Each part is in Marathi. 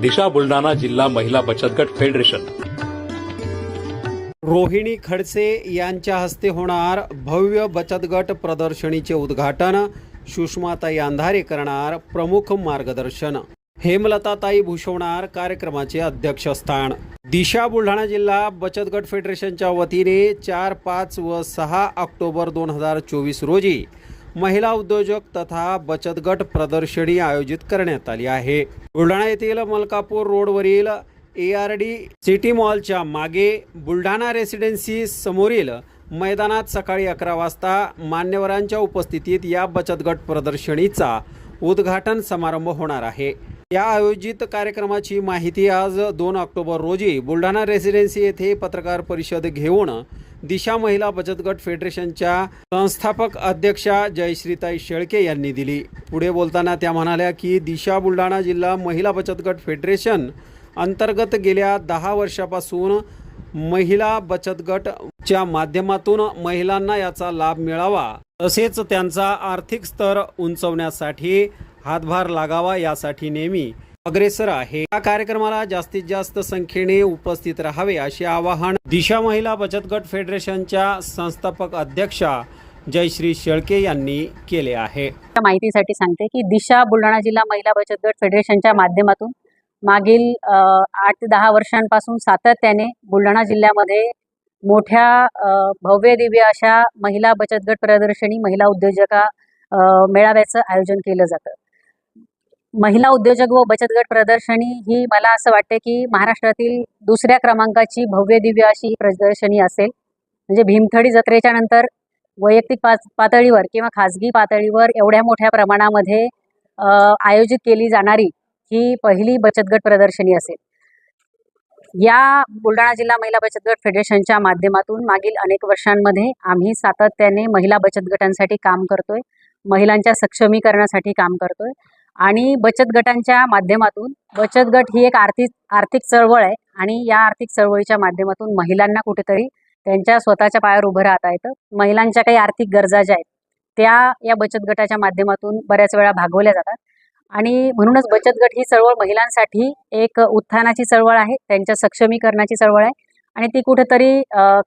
दिशा बुलढाणा जिल्हा महिला बचत गट फेडरेशन. रोहिणी खडसे यांच्या हस्ते होणार भव्य बचत गट प्रदर्शनीचे उद्घाटन. सुषमाताई अंधारे करणार प्रमुख मार्गदर्शन. हेमलताताई भूषवणार कार्यक्रमाचे अध्यक्षस्थान. दिशा बुलढाणा जिल्हा बचत गट फेडरेशनच्या वतीने चार पाच व सहा ऑक्टोबर दोन हजार चोवीस रोजी महिला उद्योजक तथा बचत गट प्रदर्शनी आयोजित करण्यात आली आहे. बुलढाणा येथील मलकापूर रोडवरील ए आर डी सिटी मॉलच्या मागे बुलढाणा रेसिडेन्सी समोरील मैदानात सकाळी अकरा वाजता मान्यवरांच्या उपस्थितीत या बचत गट प्रदर्शनीचा उद्घाटन समारंभ होणार आहे. या आयोजित कार्यक्रमाची माहिती आज दोन ऑक्टोबर रोजी बुलढाणा रेसिडेन्सी येथे पत्रकार परिषद घेऊन दिशा महिला बचत गट फेडरेशनच्या संस्थापक अध्यक्षा जयश्रीताई शेळके यांनी दिली. पुढे बोलताना त्या म्हणाल्या की दिशा बुलढाणा जिल्हा महिला बचत गट फेडरेशन अंतर्गत गेल्या दहा वर्षापासून महिला बचत गटच्या माध्यमातून महिलांना याचा लाभ मिळावा तसेच त्यांचा आर्थिक स्तर उंचवण्यासाठी हातभार लागावा यासाठी नेहमी अग्रेसर आहे. या कार्यक्रमाला जास्तीत जास्त संख्येने उपस्थित राहावे असे आवाहन दिशा महिला बचत गट फेडरेशनच्या संस्थापक अध्यक्षा जयश्री शेळके यांनी केले आहे. त्या माहितीसाठी सांगते की दिशा बुलढाणा जिल्हा महिला बचत गट फेडरेशनच्या माध्यमातून मागील आठ ते दहा वर्षांपासून सातत्याने बुलढाणा जिल्ह्यामध्ये मोठ्या भव्य दिव्य अशा महिला बचत गट प्रदर्शनी महिला उद्योजका मेळाव्याचं आयोजन केलं जातं. महिला उद्योजक व बचत गट प्रदर्शनी ही मला असं वाटते की महाराष्ट्रातील दुसऱ्या क्रमांकाची भव्य दिव्य अशी ही प्रदर्शनी असेल. म्हणजे भीमथडी जत्रेच्या नंतर वैयक्तिक पातळीवर किंवा खाजगी पातळीवर एवढ्या मोठ्या प्रमाणामध्ये आयोजित केली जाणारी ही पहिली बचत गट प्रदर्शनी असेल. या बुलढाणा जिल्हा महिला बचत गट फेडरेशनच्या माध्यमातून मागील अनेक वर्षांमध्ये आम्ही सातत्याने महिला बचत गटांसाठी काम करतोय. महिलांच्या सक्षमीकरणासाठी काम करतोय. आणि बचत गटांच्या माध्यमातून बचत गट ही एक आर्थिक आर्थिक चळवळ आहे आणि या आर्थिक चळवळीच्या माध्यमातून महिलांना कुठेतरी त्यांच्या स्वतःच्या पायावर उभं राहता येतं. महिलांच्या काही आर्थिक गरजा ज्या आहेत त्या या बचत गटाच्या माध्यमातून बऱ्याच वेळा भागवल्या जातात. आणि म्हणूनच बचत गट ही चळवळ महिलांसाठी एक उत्थानाची चळवळ आहे त्यांच्या सक्षमीकरणाची चळवळ आहे आणि ती कुठेतरी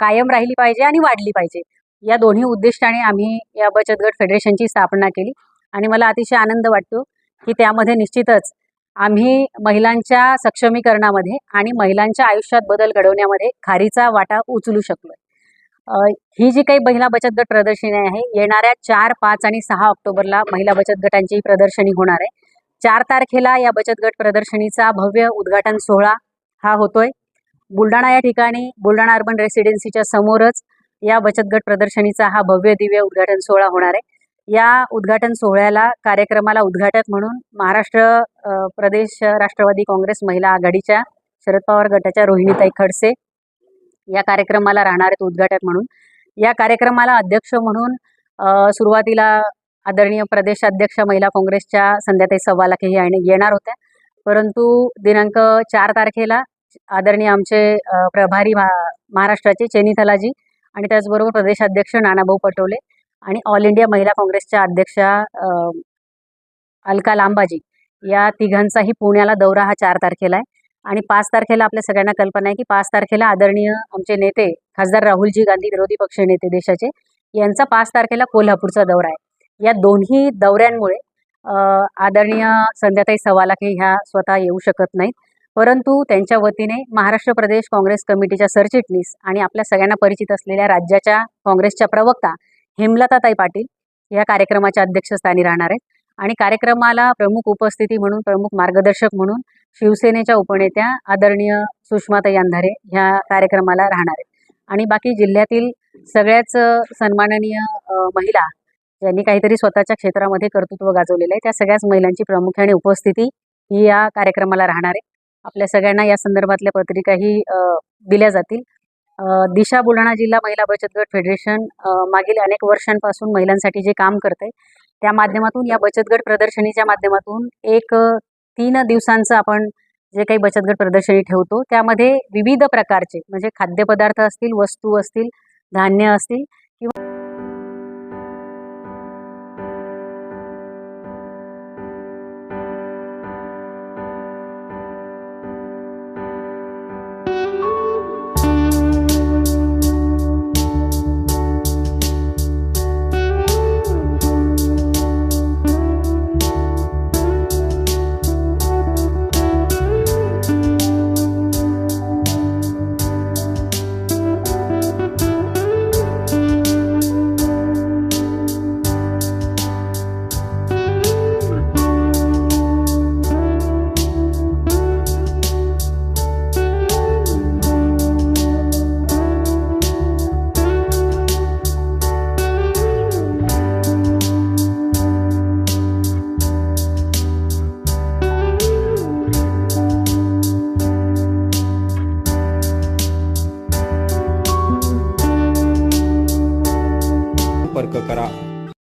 कायम राहिली पाहिजे आणि वाढली पाहिजे. या दोन्ही उद्दिष्टाने आम्ही या बचत गट फेडरेशनची स्थापना केली आणि मला अतिशय आनंद वाटतो की त्यामध्ये निश्चितच आम्ही महिलांच्या सक्षमीकरणामध्ये आणि महिलांच्या आयुष्यात बदल घडवण्यामध्ये खारीचा वाटा उचलू शकलोय. ही जी काही महिला बचत गट प्रदर्शनी आहे येणाऱ्या चार पाच आणि सहा ऑक्टोबरला महिला बचत गटांची प्रदर्शनी होणार आहे. चार तारखेला या बचत गट प्रदर्शनीचा भव्य उद्घाटन सोहळा हा होतोय. बुलढाणा या ठिकाणी बुलढाणा अर्बन रेसिडेन्सीच्या समोरच या बचत गट प्रदर्शनीचा हा भव्य दिव्य उद्घाटन सोहळा होणार आहे. या उद्घाटन सोहळ्याला कार्यक्रमाला उद्घाटक म्हणून महाराष्ट्र प्रदेश राष्ट्रवादी काँग्रेस महिला आघाडीच्या शरद पवार गटाच्या रोहिणीताई खडसे या कार्यक्रमाला राहणार आहेत उद्घाटक म्हणून. या कार्यक्रमाला अध्यक्ष म्हणून सुरुवातीला आदरणीय प्रदेशाध्यक्ष महिला काँग्रेसच्या संध्याताई सव्वालाखे हे येणार होत्या. परंतु दिनांक चार तारखेला आदरणीय आमचे प्रभारी महा- महाराष्ट्राचे चेनी थलाजी आणि त्याचबरोबर प्रदेशाध्यक्ष नानाभाऊ पटोले आणि ऑल इंडिया महिला काँग्रेसच्या अध्यक्षा अलका लांबाजी या तिघांचाही पुण्याला दौरा हा चार तारखेला आहे. आणि पाच तारखेला आपल्या सगळ्यांना कल्पना आहे की पाच तारखेला आदरणीय आमचे नेते खासदार राहुलजी गांधी विरोधी पक्ष नेते देशाचे यांचा पाच तारखेला कोल्हापूरचा दौरा आहे. या दोन्ही दौऱ्यांमुळे आदरणीय संध्याताई सवालाखे ह्या स्वतः येऊ शकत नाहीत. परंतु त्यांच्या वतीने महाराष्ट्र प्रदेश काँग्रेस कमिटीच्या सरचिटणीस आणि आपल्या सगळ्यांना परिचित असलेल्या राज्याच्या काँग्रेसच्या प्रवक्ता हेमलताताई पाटील या कार्यक्रमाच्या अध्यक्षस्थानी राहणार आहेत. आणि कार्यक्रमाला प्रमुख उपस्थिती म्हणून प्रमुख मार्गदर्शक म्हणून शिवसेनेच्या उपनेत्या आदरणीय सुषमाताई अंधारे ह्या कार्यक्रमाला राहणार आहेत. आणि बाकी जिल्ह्यातील सगळ्याच सन्माननीय महिला ज्यांनी काहीतरी स्वतःच्या क्षेत्रामध्ये कर्तृत्व गाजवलेलं आहे. त्या सगळ्याच महिलांची प्रामुख्याने उपस्थिती ही या कार्यक्रमाला राहणार आहे. आपल्या सगळ्यांना या संदर्भातल्या पत्रिकाही दिल्या जातील. दिशा बुलढाणा जिल्हा महिला बचत गट फेडरेशन मागील अनेक वर्षांपासून महिलांसाठी जे काम करते त्या माध्यमातून या बचत गट प्रदर्शनीच्या माध्यमातून एक तीन दिवसांचं आपण जे काही बचत गट प्रदर्शनी ठेवतो त्यामध्ये विविध प्रकारचे म्हणजे खाद्यपदार्थ असतील वस्तू असतील धान्य असतील